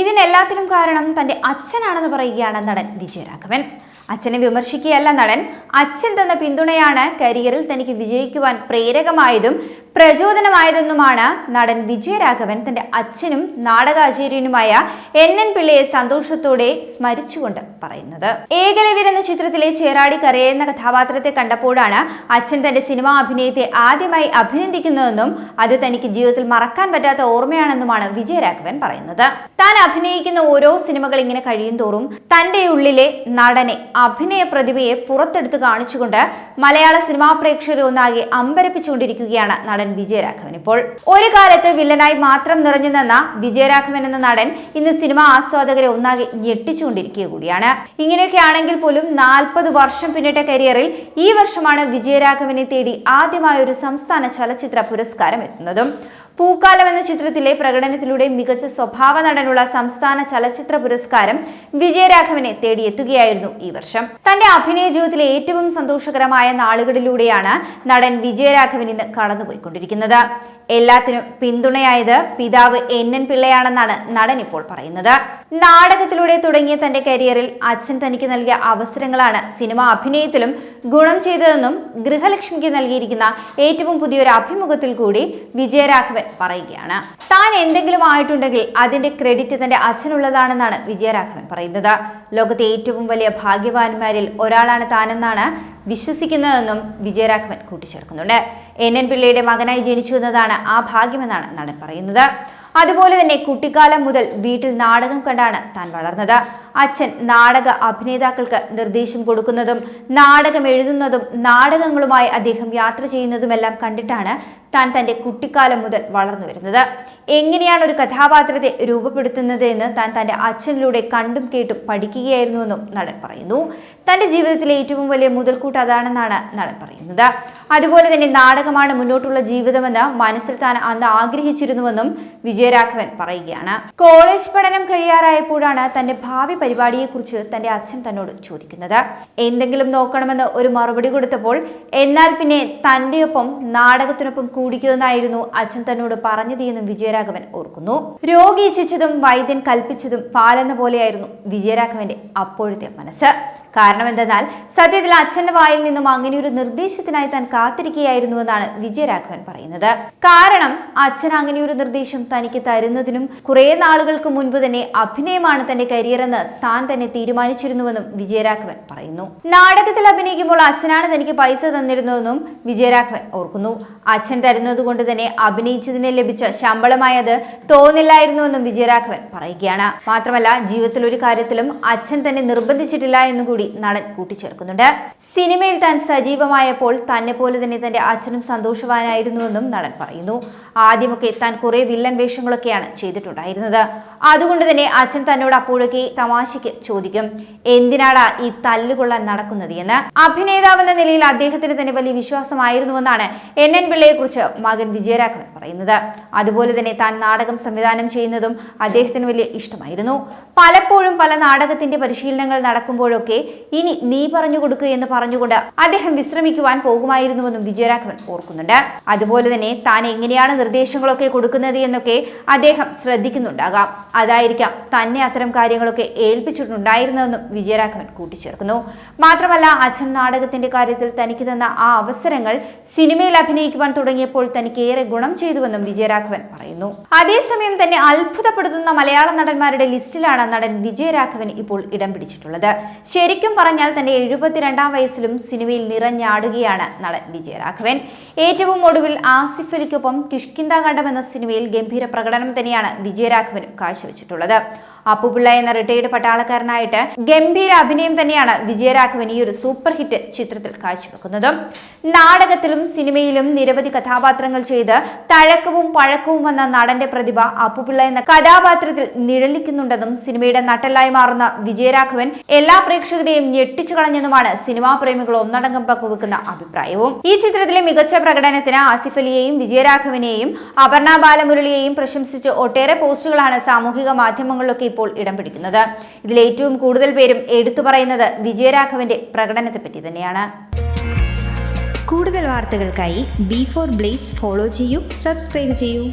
ഇതിനെല്ലാത്തിനും കാരണം തന്റെ അച്ഛനാണെന്ന് പറയുകയാണ് നടൻ വിജയരാഘവൻ. അച്ഛനെ വിമർശിക്കുകയല്ല നടൻ. അച്ഛൻ തന്ന പിന്തുണയാണ് കരിയറിൽ തനിക്ക് വിജയിക്കുവാൻ പ്രേരകമായതും പ്രചോദനമായതെന്നുമാണ് നടൻ വിജയരാഘവൻ തന്റെ അച്ഛനും നാടകാചാര്യനുമായ എൻ എൻ പിള്ളയെ സന്തോഷത്തോടെ സ്മരിച്ചുകൊണ്ട് പറയുന്നത്. ഏകലവ്യൻ എന്ന ചിത്രത്തിലെ ചേറാടി കരയെന്ന കഥാപാത്രത്തെ കണ്ടപ്പോഴാണ് അച്ഛൻ തന്റെ സിനിമാ അഭിനയത്തെ ആദ്യമായി അഭിനന്ദിക്കുന്നതെന്നും അത് തനിക്ക് ജീവിതത്തിൽ മറക്കാൻ പറ്റാത്ത ഓർമ്മയാണെന്നുമാണ് വിജയരാഘവൻ പറയുന്നത്. താൻ അഭിനയിക്കുന്ന ഓരോ സിനിമകൾ ഇങ്ങനെ കഴിയും തോറും തന്റെ ഉള്ളിലെ നടനെ അഭിനയ പ്രതിഭയെ പുറത്തെടുത്ത് കാണിച്ചുകൊണ്ട് മലയാള സിനിമാ പ്രേക്ഷകരെ ഒന്നാകെ അമ്പരപ്പിച്ചുകൊണ്ടിരിക്കുകയാണ് നടൻ വിജയരാഘവൻ. ഇപ്പോൾ ഒരു കാലത്ത് വില്ലനായി മാത്രം നിറഞ്ഞു നിന്ന വിജയരാഘവൻ എന്ന നടൻ ഇന്ന് സിനിമ ആസ്വാദകരെ ഒന്നാകെ ഞെട്ടിച്ചുകൊണ്ടിരിക്കുക കൂടിയാണ്. ഇങ്ങനെയൊക്കെ ആണെങ്കിൽ പോലും നാൽപ്പത് വർഷം പിന്നിട്ട കരിയറിൽ ഈ വർഷമാണ് വിജയരാഘവനെ തേടി ആദ്യമായ ഒരു സംസ്ഥാന ചലച്ചിത്ര പുരസ്കാരം എത്തുന്നതും. പൂക്കാലം എന്ന ചിത്രത്തിലെ പ്രകടനത്തിലൂടെ മികച്ച സ്വഭാവ നടനുള്ള സംസ്ഥാന ചലച്ചിത്ര പുരസ്കാരം വിജയരാഘവനെ തേടിയെത്തുകയായിരുന്നു ഈ വർഷം. തന്റെ അഭിനയ ജീവിതത്തിലെ ഏറ്റവും സന്തോഷകരമായ നാളുകളിലൂടെയാണ് നടൻ വിജയരാഘവൻ ഇന്ന് കടന്നുപോയിക്കൊണ്ടിരിക്കുന്നത്. എല്ലാത്തിനും പിന്തുണയായത് പിതാവ് എൻ എൻ പിള്ളയാണെന്നാണ് നടൻ ഇപ്പോൾ പറയുന്നത്. നാടകത്തിലൂടെ തുടങ്ങിയ തന്റെ കരിയറിൽ അച്ഛൻ തനിക്ക് നൽകിയ അവസരങ്ങളാണ് സിനിമ അഭിനയത്തിലും ഗുണം ചെയ്തതെന്നും ഗൃഹലക്ഷ്മിക്ക് നൽകിയിരിക്കുന്ന ഏറ്റവും പുതിയൊരു അഭിമുഖത്തിൽ കൂടി വിജയരാഘവൻ പറയുകയാണ്. താൻ എന്തെങ്കിലും ആയിട്ടുണ്ടെങ്കിൽ അതിന്റെ ക്രെഡിറ്റ് തന്റെ അച്ഛനുള്ളതാണെന്നാണ് വിജയരാഘവൻ പറയുന്നത്. ലോകത്തെ ഏറ്റവും വലിയ ഭാഗ്യവാന്മാരിൽ ഒരാളാണ് താനെന്നാണ് വിശ്വസിക്കുന്നതെന്നും വിജയരാഘവൻ കൂട്ടിച്ചേർക്കുന്നുണ്ട്. എൻ എൻ പിള്ളയുടെ മകനായി ജനിച്ചു എന്നതാണ് ആ ഭാഗ്യമെന്നാണ് നടൻ പറയുന്നത്. അതുപോലെ തന്നെ കുട്ടിക്കാലം മുതൽ വീട്ടിൽ നാടകം കണ്ടാണ് താൻ വളർന്നത്. അച്ഛൻ നാടക അഭിനേതാക്കൾക്ക് നിർദ്ദേശം കൊടുക്കുന്നതും നാടകം എഴുതുന്നതും നാടകങ്ങളുമായി അദ്ദേഹം യാത്ര ചെയ്യുന്നതുമെല്ലാം കണ്ടിട്ടാണ് താൻ തന്റെ കുട്ടിക്കാലം മുതൽ വളർന്നു വരുന്നത്. എങ്ങനെയാണ് ഒരു കഥാപാത്രത്തെ രൂപപ്പെടുത്തുന്നത് എന്ന് താൻ തന്റെ അച്ഛനിലൂടെ കണ്ടും കേട്ടും പഠിക്കുകയായിരുന്നുവെന്നും നടൻ പറയുന്നു. തന്റെ ജീവിതത്തിലെ ഏറ്റവും വലിയ മുതൽക്കൂട്ട് അതാണെന്നാണ് നടൻ പറയുന്നത്. അതുപോലെ തന്നെ നാടകമാണ് മുന്നോട്ടുള്ള ജീവിതമെന്ന് മനസ്സിൽ താൻ അന്ന് ആഗ്രഹിച്ചിരുന്നുവെന്നും വിജയരാഘവൻ പറയുകയാണ്. കോളേജ് പഠനം കഴിയാറായപ്പോഴാണ് തന്റെ ഭാവി പരിപാടിയെക്കുറിച്ച് തന്റെ അച്ഛൻ തന്നോട് ചോദിക്കുന്നത്. എന്തെങ്കിലും നോക്കണമെന്ന് ഒരു മറുപടി കൊടുത്തപ്പോൾ എന്നാൽ പിന്നെ തന്റെ ഒപ്പം നാടകത്തിനൊപ്പം കൂടിക്കുമെന്നായിരുന്നു അച്ഛൻ തന്നോട് പറഞ്ഞത് എന്നും വിജയരാഘവൻ ഓർക്കുന്നു. രോഗി ഇച്ഛിച്ചതും വൈദ്യൻ കൽപ്പിച്ചതും പാലെന്ന പോലെയായിരുന്നു വിജയരാഘവന്റെ അപ്പോഴത്തെ മനസ്സ്. കാരണം എന്തെന്നാൽ സത്യത്തിൽ അച്ഛന്റെ വായിൽ നിന്നും അങ്ങനെ ഒരു നിർദ്ദേശത്തിനായി താൻ കാത്തിരിക്കുകയായിരുന്നുവെന്നാണ് വിജയരാഘവൻ പറയുന്നത്. കാരണം അച്ഛൻ അങ്ങനെ ഒരു നിർദ്ദേശം തനിക്ക് തരുന്നതിനും കുറെ നാളുകൾക്ക് മുൻപ് തന്നെ അഭിനയമാണ് തന്റെ കരിയർ എന്ന് താൻ തന്നെ തീരുമാനിച്ചിരുന്നുവെന്നും വിജയരാഘവൻ പറയുന്നു. നാടകത്തിൽ അഭിനയിക്കുമ്പോൾ അച്ഛനാണ് തനിക്ക് പൈസ തന്നിരുന്നതെന്നും വിജയരാഘവൻ ഓർക്കുന്നു. അച്ഛൻ തരുന്നത് കൊണ്ട് തന്നെ അഭിനയിച്ചതിന് ലഭിച്ച ശമ്പളമായത് തോന്നില്ലായിരുന്നുവെന്നും വിജയരാഘവൻ പറയുകയാണ്. മാത്രമല്ല ജീവിതത്തിൽ ഒരു കാര്യത്തിലും അച്ഛൻ തന്നെ നിർബന്ധിച്ചിട്ടില്ല എന്നുകൂടി നടൻ കൂട്ടിച്ചേർക്കുന്നുണ്ട്. സിനിമയിൽ താൻ സജീവമായപ്പോൾ തന്നെ പോലെ തന്നെ തന്റെ അച്ഛനും സന്തോഷവാനായിരുന്നുവെന്നും നടൻ പറയുന്നു. ആദ്യമൊക്കെ താൻ കുറെ വില്ലൻ വേഷങ്ങളൊക്കെയാണ് ചെയ്തിട്ടുണ്ടായിരുന്നത്. അതുകൊണ്ട് തന്നെ അച്ഛൻ തന്നോട് അപ്പോഴൊക്കെ തമാശയ്ക്ക് ചോദിക്കും എന്തിനാടാ ഈ തല്ലുകൊള്ളാൻ നടക്കുന്നത്? എന്ന്. അഭിനേതാവെന്ന നിലയിൽ അദ്ദേഹത്തിന് തന്നെ വലിയ വിശ്വാസമായിരുന്നുവെന്നാണ് എൻ എൻ പിള്ളയെക്കുറിച്ച് മകൻ വിജയരാഘവൻ പറയുന്നത്. അതുപോലെ തന്നെ താൻ നാടകം സംവിധാനം ചെയ്യുന്നതും അദ്ദേഹത്തിന് വലിയ ഇഷ്ടമായിരുന്നു. പലപ്പോഴും പല നാടകത്തിന്റെ പരിശീലനങ്ങൾ നടക്കുമ്പോഴൊക്കെ ഇനി നീ പറഞ്ഞു കൊടുക്കുക എന്ന് പറഞ്ഞുകൊണ്ട് അദ്ദേഹം വിശ്രമിക്കുവാൻ പോകുമായിരുന്നുവെന്നും വിജയരാഘവൻ ഓർക്കുന്നുണ്ട്. അതുപോലെ തന്നെ താൻ എങ്ങനെയാണ് നിർദ്ദേശങ്ങളൊക്കെ കൊടുക്കുന്നത് എന്നൊക്കെ അദ്ദേഹം ശ്രദ്ധിക്കുന്നുണ്ടാകാം. അതായിരിക്കാം തന്നെ അത്തരം കാര്യങ്ങളൊക്കെ ഏൽപ്പിച്ചിട്ടുണ്ടായിരുന്നതെന്നും വിജയരാഘവൻ കൂട്ടിച്ചേർക്കുന്നു. മാത്രമല്ല അച്ഛൻ നാടകത്തിന്റെ കാര്യത്തിൽ തനിക്ക് തന്ന ആ അവസരങ്ങൾ സിനിമയിൽ അഭിനയിക്കുവാൻ തുടങ്ങിയപ്പോൾ തനിക്ക് ഏറെ ഗുണം ചെയ്തുവെന്നും വിജയരാഘവൻ പറയുന്നു. അതേസമയം തന്നെ അത്ഭുതപ്പെടുത്തുന്ന മലയാള നടന്മാരുടെ ലിസ്റ്റിലാണ് നടൻ വിജയരാഘവൻ ഇപ്പോൾ ഇടം പിടിച്ചിട്ടുള്ളത്. ശരിക്കും പറഞ്ഞാൽ തന്റെ എഴുപത്തിരണ്ടാം വയസ്സിലും സിനിമയിൽ നിറഞ്ഞാടുകയാണ് നടൻ വിജയരാഘവൻ. ഏറ്റവും ഒടുവിൽ ആസിഫ് അലിക്കൊപ്പം കിഷ്കിന്താകണ്ഠം എന്ന സിനിമയിൽ ഗംഭീര പ്രകടനം തന്നെയാണ് വിജയരാഘവനും കാഴ്ചവെച്ചിട്ടുള്ളത്. അപ്പുപിള്ള എന്ന റിട്ടയർഡ് പട്ടാളക്കാരനായിട്ട് ഗംഭീര അഭിനയം തന്നെയാണ് വിജയരാഘവൻ ഈ ഒരു സൂപ്പർ ഹിറ്റ് ചിത്രത്തിൽ കാഴ്ചവെക്കുന്നത്. നാടകത്തിലും സിനിമയിലും നിരവധി കഥാപാത്രങ്ങൾ ചെയ്ത് തഴക്കവും പഴക്കവും വന്ന നടന്റെ പ്രതിഭ അപ്പുപിള്ള എന്ന കഥാപാത്രത്തിൽ നിഴലിക്കുന്നുണ്ടെന്നും സിനിമയുടെ നട്ടലായി മാറുന്ന വിജയരാഘവൻ എല്ലാ പ്രേക്ഷകരെയും ഞെട്ടിച്ചു കളഞ്ഞെന്നുമാണ് സിനിമാ പ്രേമികൾ ഒന്നടങ്കം പങ്കുവെക്കുന്ന അഭിപ്രായവും. ഈ ചിത്രത്തിലെ മികച്ച പ്രകടനത്തിന് ആസിഫ് അലിയെയും വിജയരാഘവനെയും അപർണ ബാലമുരളിയെയും പ്രശംസിച്ച് ഒട്ടേറെ പോസ്റ്റുകളാണ് സാമൂഹിക മാധ്യമങ്ങളിലൊക്കെ ഇപ്പോൾ ഇടം പിടിക്കുന്നത്. ഇതിൽ ഏറ്റവും കൂടുതൽ പേരും എടുത്തു പറയുന്നത് വിജയരാഘവന്റെ പ്രകടനത്തെ പറ്റി തന്നെയാണ്. കൂടുതൽ വാർത്തകൾക്കായി ബി ഫോർ ബ്ലേസ് ഫോളോ ചെയ്യൂ സബ്സ്ക്രൈബ് ചെയ്യൂ.